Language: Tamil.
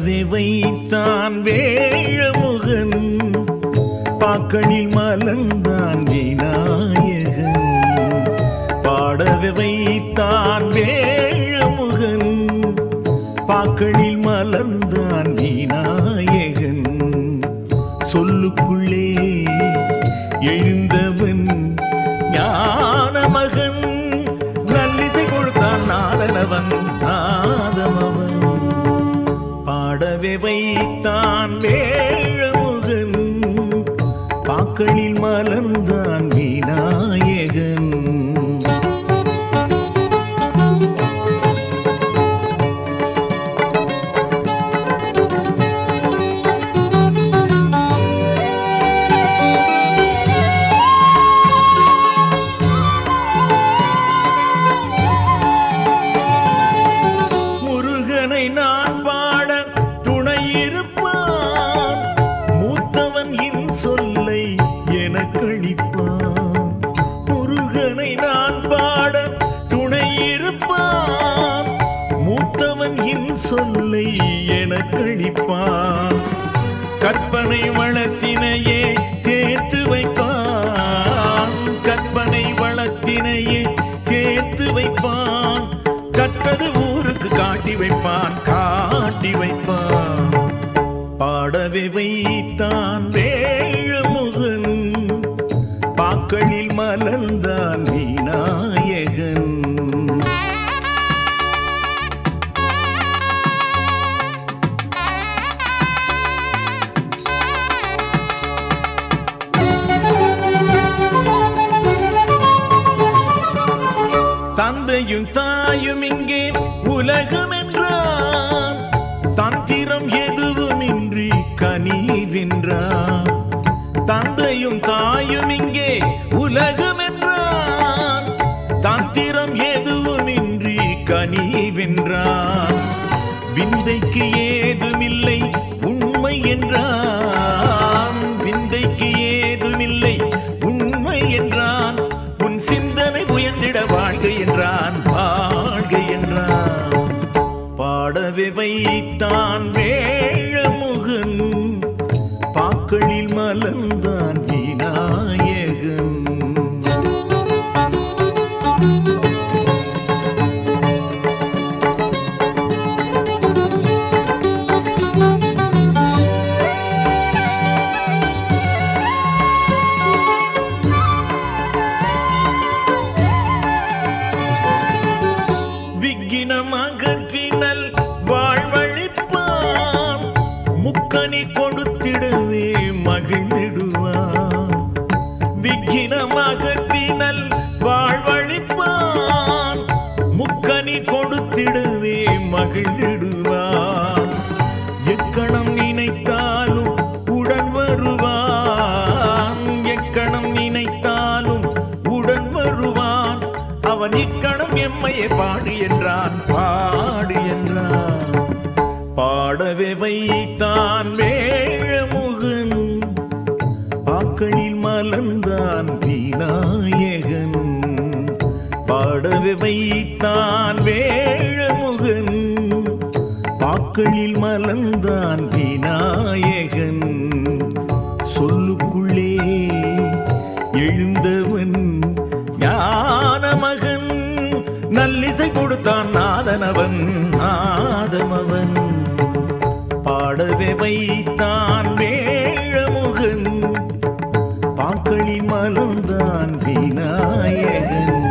பாடவே வைத்தான் வேழமுகன் பாக்கணில் மலர்ந்தான் விநாயகன். பாடவே வைத்தான் வேழமுகன் பாக்கணில் மலர்ந்தான் விநாயகன். சொல்லுக்குள்ளே எழு பூக்களில் மலர்ந்தான் விநாயகன் வைப்பான் கற்பனை வளத்தினையே சேர்த்து வைப்பான் கற்பனை வளத்தினையே சேர்த்து வைப்பான் கற்றது ஊருக்கு காட்டி வைப்பான் காட்டி வைப்பான் பாடவே வைத்தான் வேழமுகன் பாக்களில் மலர்ந்தான் you thought you வாழ்க என்றான் வாழ்க என்றான். பாடவே வைத்தான் வேழமுகன் பாக்களில் மலர்ந்தான். விக்கினம் அகற்றினல் வாழ்வழிப்பான். முக்கனி கொடுத்திடுவே மகிழ்ந்திடுவான். எக்கணம் நினைத்தாலும் உடன் வருவான். எக்கணம் நினைத்தாலும் உடன் வருவான். அவன் இக்கணம் எம்மையே பாடு என்றான் பாடு என்றான். பாடவே வைத்தான் வேழமுகன் பாடவே வைத்தான் வேழமுகன். பாக்களில் மலர்ந்தான் விநாயகன். சொல்லுக்குள்ளே எழுந்தவன் ஞான மகன் நல்லிசை கொடுத்தான் நாதனவன் நாதமவன். பாடவே வைத்தான் வேழமுகன். பாக்களில் மலர்ந்தான் விநாயகன்.